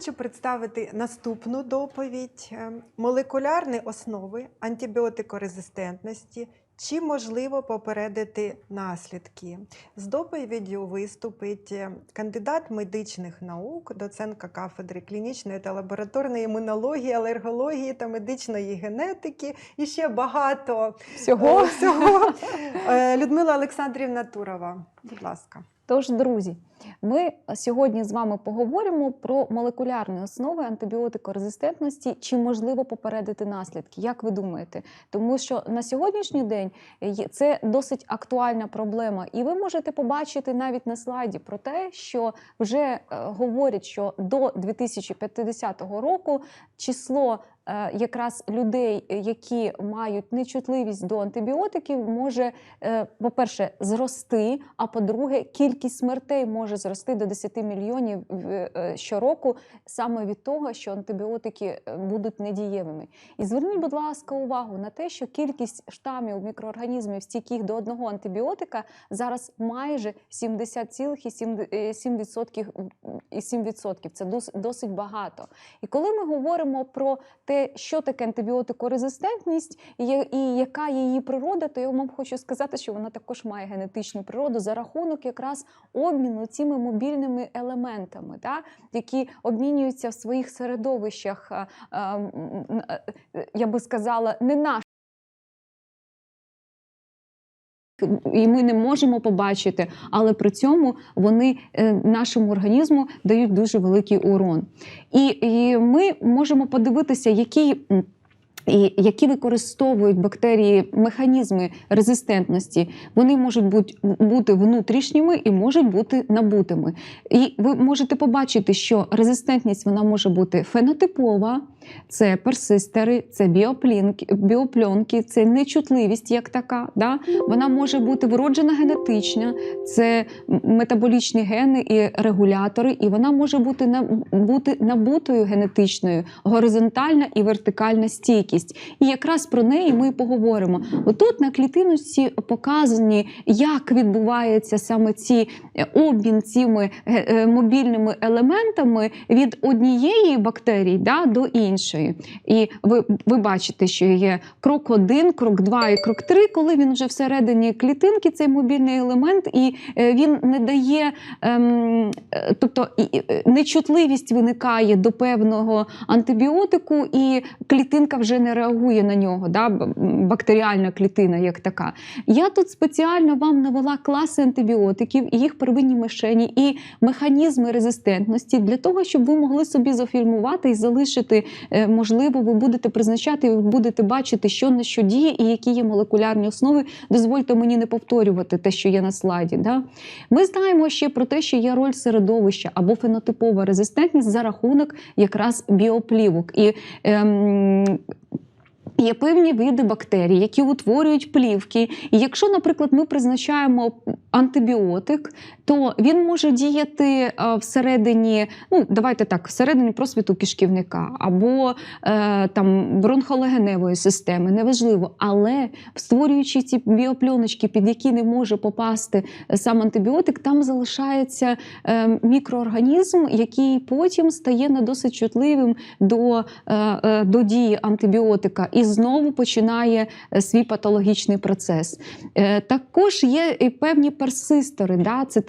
Хочу представити наступну доповідь е, молекулярні основи антибіотикорезистентності. Чи можливо попередити наслідки? З доповіддю виступить е, кандидат медичних наук, доцентка кафедри клінічної та лабораторної імунології, алергології та медичної генетики і ще багато Всього. е, всього. Людмила Олександрівна Турова, будь ласка. Тож, друзі, ми сьогодні з вами поговоримо про молекулярні основи антибіотикорезистентності, чи можливо попередити наслідки. Як ви думаєте? Тому що на сьогоднішній день це досить актуальна проблема, і ви можете побачити навіть на слайді про те, що вже е, говорять, що до 2050 року число якраз людей, е, які мають нечутливість до антибіотиків, може, е, по-перше, зрости. А по-друге, кількість смертей може зрости до 10 мільйонів е, е, щороку саме від того, що антибіотики е, будуть недієвими. І зверніть, будь ласка, увагу на те, що кількість штамів мікроорганізмів, стійких до одного антибіотика, зараз майже 70,7%. 7%. Це досить багато. І коли ми говоримо про те, що таке антибіотикорезистентність і, яка її природа, то я вам хочу сказати, що вона також має генетичну природу за рахунок якраз обміну цими мобільними елементами, да, які обмінюються в своїх середовищах. е, Я би сказала, не наш. І ми не можемо побачити, але при цьому вони е, нашому організму дають дуже великий урон. І, і ми можемо подивитися, які. І які використовують бактерії механізми резистентності, вони можуть бути, внутрішніми і можуть бути набутими. І ви можете побачити, що резистентність вона може бути фенотипова, це персистери, це біопльонки, це нечутливість як така. Да? Вона може бути вроджена генетична, це метаболічні гени і регулятори, і вона може бути набутою генетичною, горизонтальна і вертикальна стійкість. І якраз про неї ми поговоримо. Отут на клітиночці показані, як відбувається саме ці е, обмін цими е, е, мобільними елементами від однієї бактерії да, до іншої. І ви, ви бачите, що є крок один, крок два і крок три, коли він вже всередині клітинки, цей мобільний елемент, і він не дає, ем, тобто нечутливість виникає до певного антибіотику, і клітинка вже не реагує на нього, да, бактеріальна клітина як така. Я тут спеціально вам навела класи антибіотиків і їх первинні мишені, і механізми резистентності для того, щоб ви могли собі зафільмувати і залишити, е, можливо, ви будете призначати, ви будете бачити, що на що діє і які є молекулярні основи. Дозвольте мені не повторювати те, що є на слайді. Да? Ми знаємо ще про те, що є роль середовища або фенотипова резистентність за рахунок якраз біоплівок. І ем, Є певні види бактерій, які утворюють плівки. І якщо, наприклад, ми призначаємо антибіотик, то він може діяти е, всередині, ну давайте так, всередині просвіту кишківника або е, там бронхолегеневої системи, неважливо. Але створюючи ці біопльоночки, під які не може попасти е, сам антибіотик, там залишається е, мікроорганізм, який потім стає не досить чутливим до, е, е, до дії антибіотика і знову починає свій патологічний процес. Е, Також є певні персистори, да? це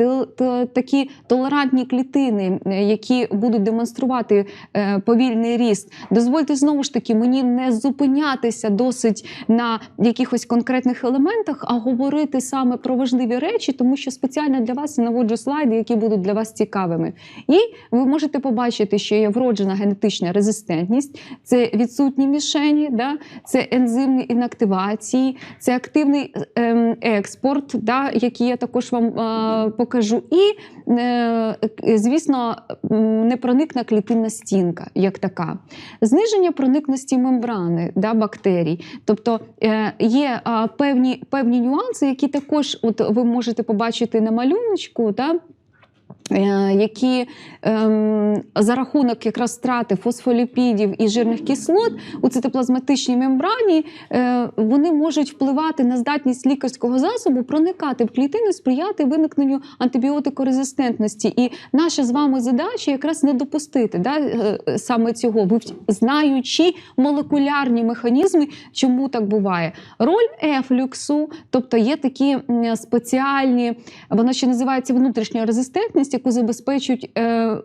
такі толерантні клітини, е, які будуть демонструвати е, повільний ріст. Дозвольте знову ж таки мені не зупинятися досить на якихось конкретних елементах, а говорити саме про важливі речі, тому що спеціально для вас я наводжу слайди, які будуть для вас цікавими. І ви можете побачити, що є вроджена генетична резистентність, це відсутні мішені, да? це ензимні інактивації, це активний ем, експорт, да? який я також вам е, покажу. І, е, звісно, не проникна клітинна стінка, як така. Зниження проникності мембрани да, бактерій. Тобто е, є е, певні, певні нюанси, які також от, ви можете побачити на малюночку. Да? Е, які ем, за рахунок якраз втрати фосфоліпідів і жирних кислот у цитоплазматичній мембрані е, вони можуть впливати на здатність лікарського засобу проникати в клітину, сприяти виникненню антибіотикорезистентності. І наша з вами задача якраз не допустити да, е, саме цього, знаючи молекулярні механізми, чому так буває. Роль ефлюксу, тобто є такі спеціальні, вона ще називається внутрішня резистентність, яку забезпечують. Е,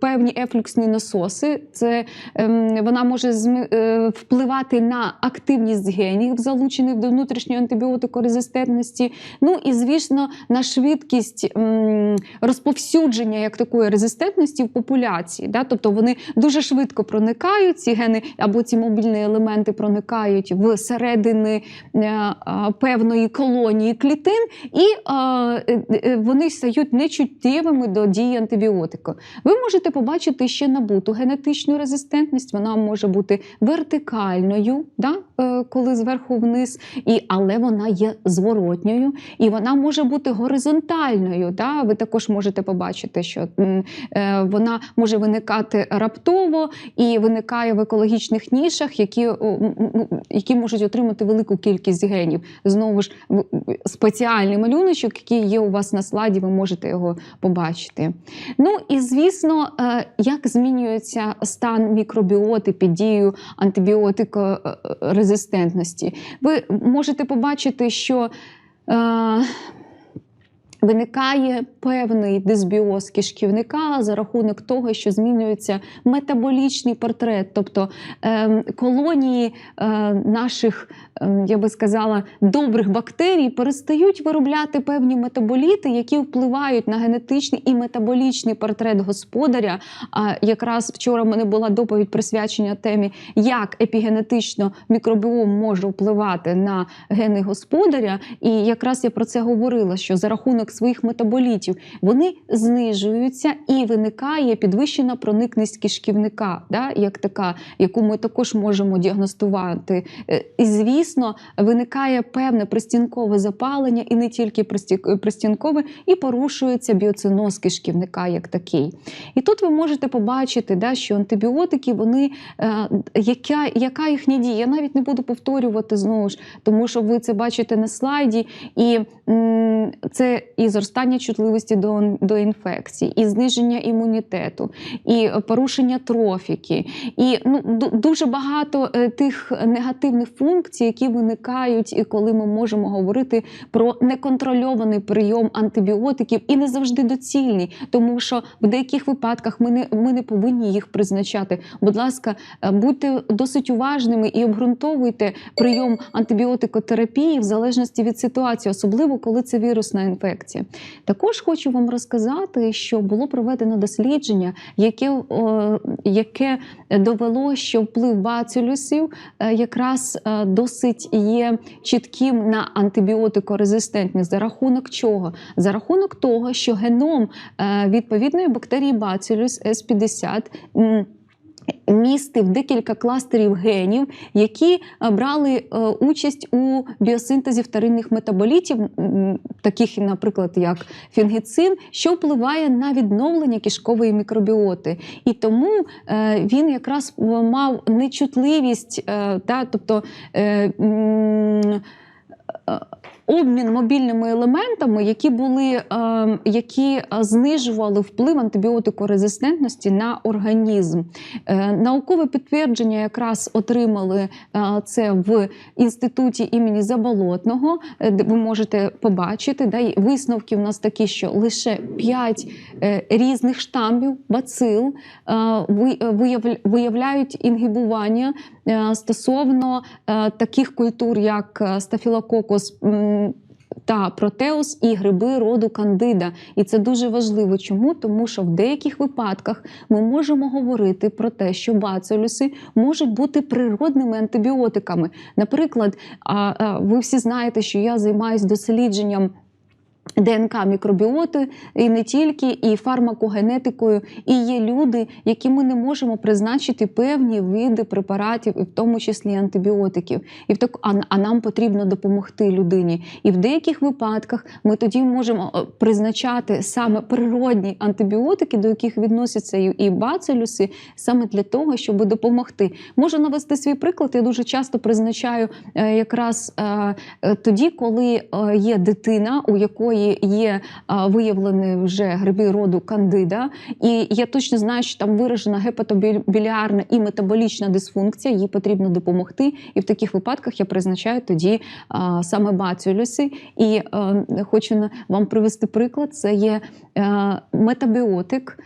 Певні ефлюксні насоси, це ем, вона може е, впливати на активність генів, залучених до внутрішньої антибіотикорезистентності. Ну і звісно, на швидкість розповсюдження як такої резистентності в популяції. Тобто вони дуже швидко проникають, ці гени або ці мобільні елементи проникають в середини е, е, певної колонії клітин, і вони стають нечуттєвими до дії антибіотику. Ви можете побачити ще набуту генетичну резистентність, вона може бути вертикальною, да? е, коли зверху вниз, і, але вона є зворотньою, і вона може бути горизонтальною. Да? Ви також можете побачити, що е, вона може виникати раптово і виникає в екологічних нішах, які, які можуть отримати велику кількість генів. Знову ж спеціальний малюночок, який є у вас на слайді, ви можете його побачити. Ну і звісно, е, як змінюється стан мікробіоти під дією антибіотикорезистентності. Ви можете побачити, що е, Виникає певний дисбіоз кишківника за рахунок того, що змінюється метаболічний портрет, тобто ем, колонії е, наших, ем, я би сказала, добрих бактерій перестають виробляти певні метаболіти, які впливають на генетичний і метаболічний портрет господаря. А якраз вчора в мене була доповідь присвячена темі, як епігенетично мікробіом може впливати на гени господаря. І якраз я про це говорила: що за рахунок своїх метаболітів вони знижуються і виникає підвищена проникність кишківника, да, як така, яку ми також можемо діагностувати. Е, І звісно, виникає певне пристінкове запалення, і не тільки пристінкове, і порушується біоциноз кишківника як такий. І тут ви можете побачити, да, що антибіотики, вони е, яка, яка їхня дія? Я навіть не буду повторювати знову ж, тому що ви це бачите на слайді, і це і зростання чутливості до, до інфекцій, і зниження імунітету, і порушення трофіки, і ну, дуже багато е, тих негативних функцій, які виникають, і коли ми можемо говорити про неконтрольований прийом антибіотиків, і не завжди доцільний, тому що в деяких випадках ми не, ми не повинні їх призначати. Будь ласка, е, будьте досить уважними і обґрунтовуйте прийом антибіотикотерапії в залежності від ситуації, особливо коли це вірусна інфекція. Також хочу вам розказати, що було проведено дослідження, яке, яке довело, що вплив бацилюсів е, якраз е, досить є чітким на антибіотикорезистентність. За рахунок чого? За рахунок того, що геном е, відповідної бактерії Bacillus S50 м, містив декілька кластерів генів, які е, брали е, участь у біосинтезі вторинних метаболітів, таких, наприклад, як фінгіцин, що впливає на відновлення кишкової мікробіоти. І тому е, він якраз мав нечутливість, тобто. Обмін мобільними елементами, які були, е, які е, знижували вплив антибіотикорезистентності на організм. Е, наукове підтвердження якраз отримали е, це в інституті імені Заболотного, ви можете побачити. Да, висновки в нас такі, що лише 5 різних штамів бацил ви- виявля- виявляють інгібування е, стосовно таких культур, як стафілококус. Та протеус і гриби роду кандида, і це дуже важливо. Чому? Тому що в деяких випадках ми можемо говорити про те, що бацилюси можуть бути природними антибіотиками. Наприклад, ви всі знаєте, що я займаюся дослідженням ДНК мікробіоти, і не тільки, і фармакогенетикою. І є люди, які ми не можемо призначити певні види препаратів, і в тому числі антибіотиків. І в так, а, а нам потрібно допомогти людині. І в деяких випадках ми тоді можемо е, призначати саме природні антибіотики, до яких відносяться і, бацилюси, саме для того, щоб допомогти. Можу навести свій приклад. Я дуже часто призначаю е, якраз е, тоді, коли є дитина, у якої є е, виявлені вже гриби роду кандида, і я точно знаю, що там виражена гепатобіліарна і метаболічна дисфункція, їй потрібно допомогти. І в таких випадках я призначаю тоді е, саме бацилюси. І е, хочу вам привести приклад: це є метабіотик,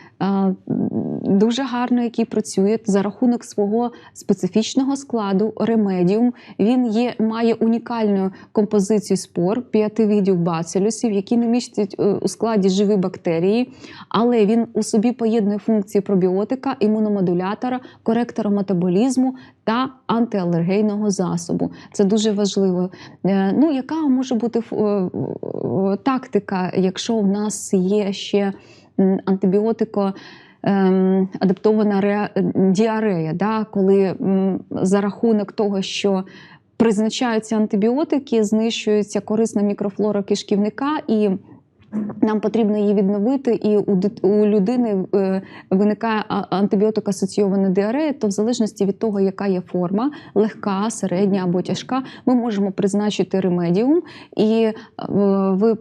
дуже гарно, який працює за рахунок свого специфічного складу ремедіум. Він є, має унікальну композицію спор п'яти видів бацилюсів, які не містять е, у складі живі бактерії, але він у собі поєднує функції пробіотика, імуномодулятора, коректора метаболізму та антиалергійного засобу. Це дуже важливо. Е, Ну, яка може бути е, тактика, якщо в нас є ще антибіотико? ем, адаптована ре- діарея, да, коли за рахунок того, що призначаються антибіотики, знищується корисна мікрофлора кишківника і. Нам потрібно її відновити, і у, людини е, виникає антибіотик-асоційована діарея, то в залежності від того, яка є форма, легка, середня або тяжка, ми можемо призначити ремедіум, і е, ви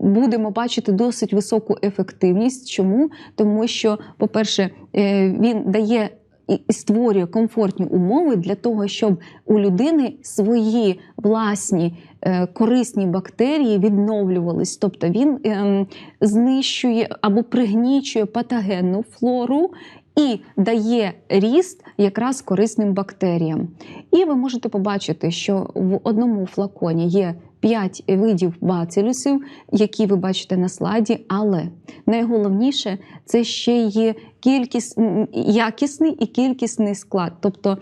будемо бачити досить високу ефективність. Чому? Тому що, по-перше, е, він дає і створює комфортні умови для того, щоб у людини свої власні е, корисні бактерії відновлювались. Тобто він ем, знищує або пригнічує патогенну флору. І дає ріст якраз корисним бактеріям. І ви можете побачити, що в одному флаконі є 5 видів бацилюсів, які ви бачите на слайді, але найголовніше це ще є кількість якісний і кількісний склад. Тобто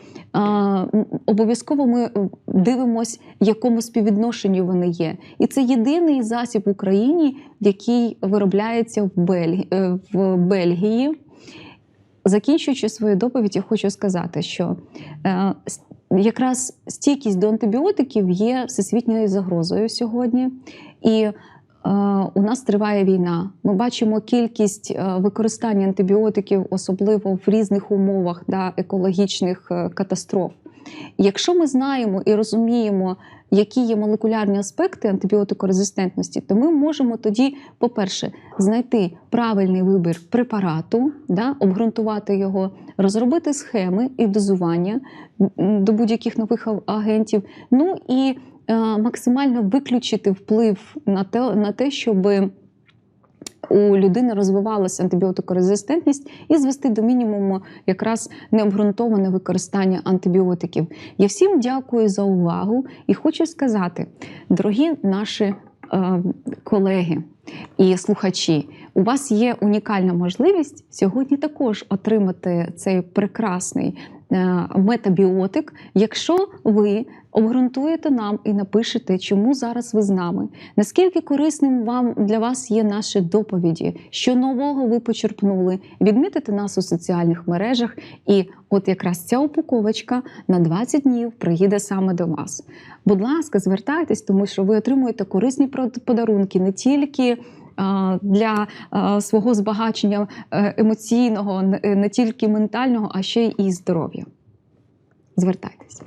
обов'язково ми дивимося, в якому співвідношенні вони є. І це єдиний засіб в Україні, який виробляється в, Бельгі... е, в Бельгії. Закінчуючи свою доповідь, я хочу сказати, що е, якраз стійкість до антибіотиків є всесвітньою загрозою сьогодні. І е, у нас триває війна. Ми бачимо кількість е, використання антибіотиків, особливо в різних умовах да, екологічних е, катастроф. Якщо ми знаємо і розуміємо, які є молекулярні аспекти антибіотикорезистентності, то ми можемо тоді, по-перше, знайти правильний вибір препарату, да, обґрунтувати його, розробити схеми і дозування до будь-яких нових агентів. Ну і е, максимально виключити вплив на те, на те, щоб у людини розвивалася антибіотикорезистентність і звести до мінімуму якраз необґрунтоване використання антибіотиків. Я всім дякую за увагу і хочу сказати, дорогі наші е, колеги і слухачі, у вас є унікальна можливість сьогодні також отримати цей прекрасний е, метабіотик, якщо ви обґрунтуєте нам і напишете, чому зараз ви з нами, наскільки корисним вам для вас є наші доповіді, що нового ви почерпнули, відмітите нас у соціальних мережах, і от якраз ця упаковочка на 20 днів приїде саме до вас. Будь ласка, звертайтесь, тому що ви отримуєте корисні подарунки не тільки. Для свого збагачення е, емоційного, не- тільки ментального, а ще й здоров'я. Звертайтесь.